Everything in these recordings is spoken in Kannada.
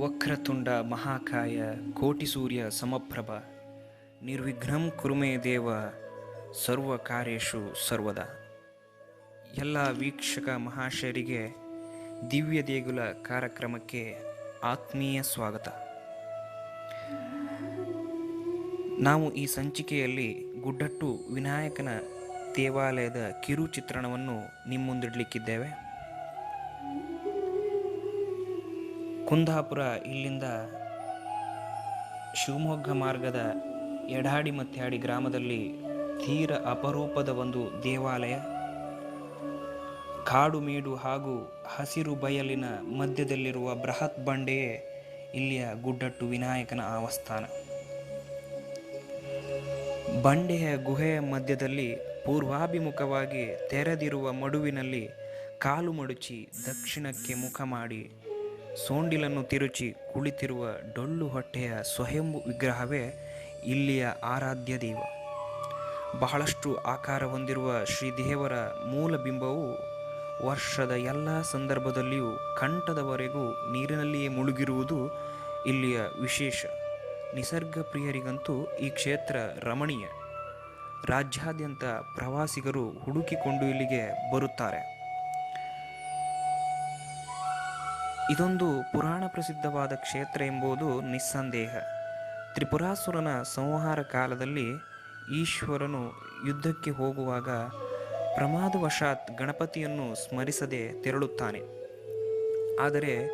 ವಕ್ರತುಂಡ ಮಹಾಕಾಯ ಕೋಟಿ ಸೂರ್ಯ ಸಮಪ್ರಭ ನಿರ್ವಿಘ್ನಂ ಕುರುಮೇ ದೇವ ಸರ್ವ ಕಾರ್ಯೇಷು ಸರ್ವದ. ಎಲ್ಲ ವೀಕ್ಷಕ ಮಹಾಶಯರಿಗೆ ದಿವ್ಯ ದೇಗುಲ ಕಾರ್ಯಕ್ರಮಕ್ಕೆ ಆತ್ಮೀಯ ಸ್ವಾಗತ. ನಾವು ಈ ಸಂಚಿಕೆಯಲ್ಲಿ ಗುಡ್ಡಟ್ಟು ವಿನಾಯಕನ ದೇವಾಲಯದ ಕಿರು ಚಿತ್ರಣವನ್ನು ಕುಂದಾಪುರ ಇಲ್ಲಿಂದ ಶಿವಮೊಗ್ಗ ಮಾರ್ಗದ ಎಡಾಡಿ ಮತ್ಯಾಡಿ ಗ್ರಾಮದಲ್ಲಿ ತೀರ ಅಪರೂಪದ ಒಂದು ದೇವಾಲಯ. ಕಾಡು ಮೇಡು ಹಾಗೂ ಹಸಿರು ಬಯಲಿನ ಮಧ್ಯದಲ್ಲಿರುವ ಬೃಹತ್ ಬಂಡೆಯೇ ಇಲ್ಲಿಯ ಗುಡ್ಡಟ್ಟು ವಿನಾಯಕನ ಆವಸ್ಥಾನ. ಬಂಡೆಯ ಗುಹೆಯ ಮಧ್ಯದಲ್ಲಿ ಪೂರ್ವಾಭಿಮುಖವಾಗಿ ತೆರೆದಿರುವ ಮಡುವಿನಲ್ಲಿ ಕಾಲು ಮಡುಚಿ ದಕ್ಷಿಣಕ್ಕೆ ಮುಖ ಮಾಡಿ ಸೋಂಡಿಲನ್ನು ತಿರುಚಿ ಕುಳಿತಿರುವ ಡೊಳ್ಳು ಹೊಟ್ಟೆಯ ಸ್ವಯಂಭು ವಿಗ್ರಹವೇ ಇಲ್ಲಿಯ ಆರಾಧ್ಯ ದೈವ. ಬಹಳಷ್ಟು ಆಕಾರ ಹೊಂದಿರುವ ಶ್ರೀದೇವರ ಮೂಲ ಬಿಂಬವು ವರ್ಷದ ಎಲ್ಲ ಸಂದರ್ಭದಲ್ಲಿಯೂ ಕಂಠದವರೆಗೂ ನೀರಿನಲ್ಲಿಯೇ ಮುಳುಗಿರುವುದು ಇಲ್ಲಿಯ ವಿಶೇಷ. ನಿಸರ್ಗ ಪ್ರಿಯರಿಗಂತೂ ಈ ಕ್ಷೇತ್ರ ರಮಣೀಯ. ರಾಜ್ಯಾದ್ಯಂತ ಪ್ರವಾಸಿಗರು ಹುಡುಕಿಕೊಂಡು ಇಲ್ಲಿಗೆ ಬರುತ್ತಾರೆ. ಇದೊಂದು ಪುರಾಣ ಪ್ರಸಿದ್ಧವಾದ ಕ್ಷೇತ್ರ ಎಂಬುದು ನಿಸ್ಸಂದೇಹ. ತ್ರಿಪುರಾಸುರನ ಸಂಹಾರ ಕಾಲದಲ್ಲಿ ಈಶ್ವರನು ಯುದ್ಧಕ್ಕೆ ಹೋಗುವಾಗ ಪ್ರಮಾದವಶಾತ್ ಗಣಪತಿಯನ್ನು ಸ್ಮರಿಸದೆ ತೆರಳುತ್ತಾನೆ. ಆದರೆ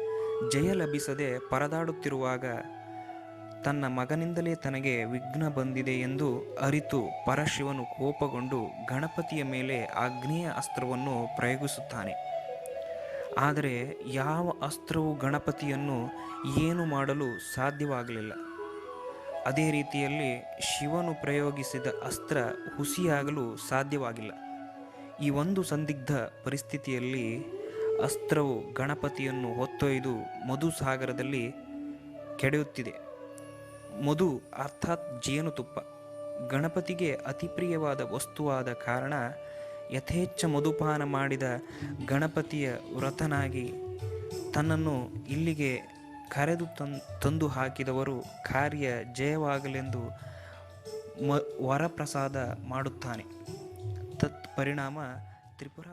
ಜಯ ಲಭಿಸದೆ ಪರದಾಡುತ್ತಿರುವಾಗ ತನ್ನ ಮಗನಿಂದಲೇ ತನಗೆ ವಿಘ್ನ ಬಂದಿದೆ ಎಂದು ಅರಿತು ಪರಶಿವನು ಕೋಪಗೊಂಡು ಗಣಪತಿಯ ಮೇಲೆ ಆಗ್ನೇಯ ಅಸ್ತ್ರವನ್ನು ಪ್ರಯೋಗಿಸುತ್ತಾನೆ. ಆದರೆ ಯಾವ ಅಸ್ತ್ರವು ಗಣಪತಿಯನ್ನು ಏನು ಮಾಡಲು ಸಾಧ್ಯವಾಗಲಿಲ್ಲ. ಅದೇ ರೀತಿಯಲ್ಲಿ ಶಿವನು ಪ್ರಯೋಗಿಸಿದ ಅಸ್ತ್ರ ಹುಸಿಯಾಗಲು ಸಾಧ್ಯವಾಗಿಲ್ಲ. ಈ ಒಂದು ಸಂದಿಗ್ಧ ಪರಿಸ್ಥಿತಿಯಲ್ಲಿ ಅಸ್ತ್ರವು ಗಣಪತಿಯನ್ನು ಹೊತ್ತೊಯ್ದು ಮಧುಸಾಗರದಲ್ಲಿ ಕೆಡೆಯುತ್ತಿದೆ ಮಧು ಅರ್ಥಾತ್ ಜೇನುತುಪ್ಪ. ಗಣಪತಿಗೆ ಅತಿ ಪ್ರಿಯವಾದ ವಸ್ತುವಾದ ಕಾರಣ ಯಥೇಚ್ಛ ಮಧುಪಾನ ಮಾಡಿದ ಗಣಪತಿಯ ವ್ರತನಾಗಿ ತನ್ನನ್ನು ಇಲ್ಲಿಗೆ ಕರೆದು ತಂದು ಹಾಕಿದವರು ಕಾರ್ಯ ಜಯವಾಗಲೆಂದು ಮ, ವರಪ್ರಸಾದ ಮಾಡುತ್ತಾನೆ. ತತ್ ಪರಿಣಾಮ ತ್ರಿಪುರ